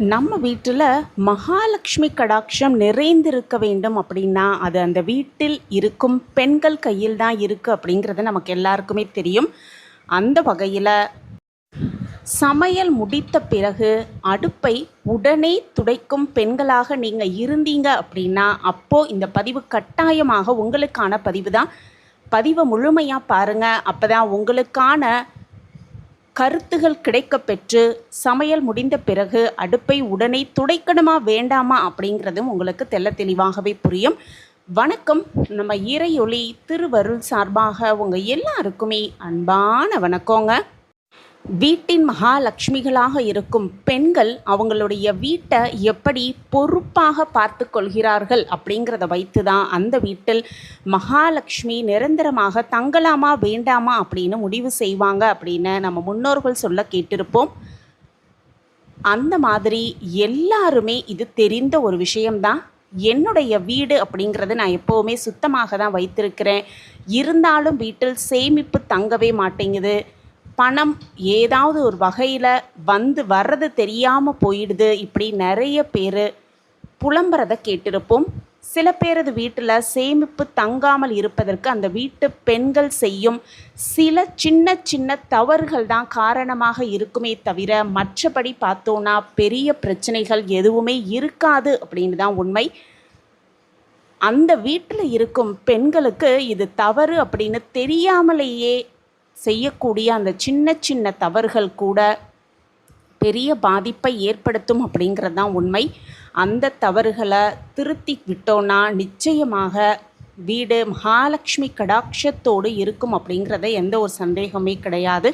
நம்ம வீட்டில் மகாலட்சுமி கடாட்சம் நிறைந்திருக்க வேண்டும் அப்படின்னா அது அந்த வீட்டில் இருக்கும் பெண்கள் கையில் தான் இருக்குது அப்படிங்கிறது நமக்கு எல்லாருக்குமே தெரியும். அந்த வகையில் சமையல் முடித்த பிறகு அடுப்பை உடனே துடைக்கும் பெண்களாக நீங்கள் இருந்தீங்க அப்படின்னா அப்போது இந்த பதிவு கட்டாயமாக உங்களுக்கான பதிவு தான். பதிவை முழுமையாக பாருங்கள் அப்போ தான் உங்களுக்கான கருத்துகள் கிடைக்கப்பெற்று சமையல் முடிந்த பிறகு அடுப்பை உடனே துடைக்கணுமா வேண்டாமா அப்படிங்கிறதும் உங்களுக்கு தெள்ள தெளிவாகவே புரியும். வணக்கம். நம்ம இறையொளி திருவருள் சார்பாக உங்கள் எல்லாருக்குமே அன்பான வணக்கங்க. வீட்டின் மகாலட்சுமிகளாக இருக்கும் பெண்கள் அவங்களுடைய வீட்டை எப்படி பொறுப்பாக பார்த்து கொள்கிறார்கள் அப்படிங்கிறத வைத்து தான் அந்த வீட்டில் மகாலட்சுமி நிரந்தரமாக தங்கலாமா வேண்டாமா அப்படின்னு முடிவு செய்வாங்க அப்படின்னு நம்ம முன்னோர்கள் சொல்ல கேட்டிருப்போம். அந்த மாதிரி எல்லாருமே இது தெரிந்த ஒரு விஷயம்தான். என்னுடைய வீடு அப்படிங்கிறது நான் எப்போவுமே சுத்தமாக தான் வைத்திருக்கிறேன். இருந்தாலும் வீட்டில் சேமிப்பு தங்கவே மாட்டேங்குது. பணம் ஏதாவது ஒரு வகையில் வந்து வர்றது தெரியாமல் போயிடுது. இப்படி நிறைய பேர் புலம்புறதை கேட்டிருப்போம். சில பேரது வீட்டில் சேமிப்பு தங்காமல் இருப்பதற்கு அந்த வீட்டு பெண்கள் செய்யும் சில சின்ன சின்ன தவறுகள் தான் காரணமாக இருக்குமே தவிர மற்றபடி பார்த்தோன்னா பெரிய பிரச்சனைகள் எதுவுமே இருக்காது அப்படின்னு தான் உண்மை. அந்த வீட்டில் இருக்கும் பெண்களுக்கு இது தவறு அப்படின்னு தெரியாமலேயே செய்யக்கூடிய அந்த சின்ன சின்ன தவறுகள் கூட பெரிய பாதிப்பை ஏற்படுத்தும் அப்படிங்கிறது தான் உண்மை. அந்த தவறுகளை திருத்தி விட்டோன்னா நிச்சயமாக வீடு மகாலட்சுமி கடாட்சத்தோடு இருக்கும் அப்படிங்கிறத எந்த ஒரு சந்தேகமே கிடையாது.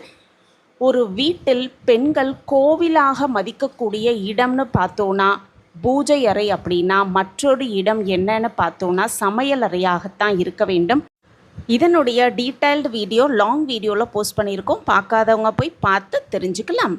ஒரு வீட்டில் பெண்கள் கோவிலாக மதிக்கக்கூடிய இடம்னு பார்த்தோன்னா பூஜை அறை அப்படின்னா மற்றொரு இடம் என்னன்னு பார்த்தோன்னா சமையல் அறையாகத்தான் இருக்க வேண்டும். இதனுடைய டீட்டெயில்டு வீடியோ லாங் வீடியோவில் போஸ்ட் பண்ணியிருக்கோம். பார்க்காதவங்க போய் பார்த்து தெரிஞ்சுக்கலாம்.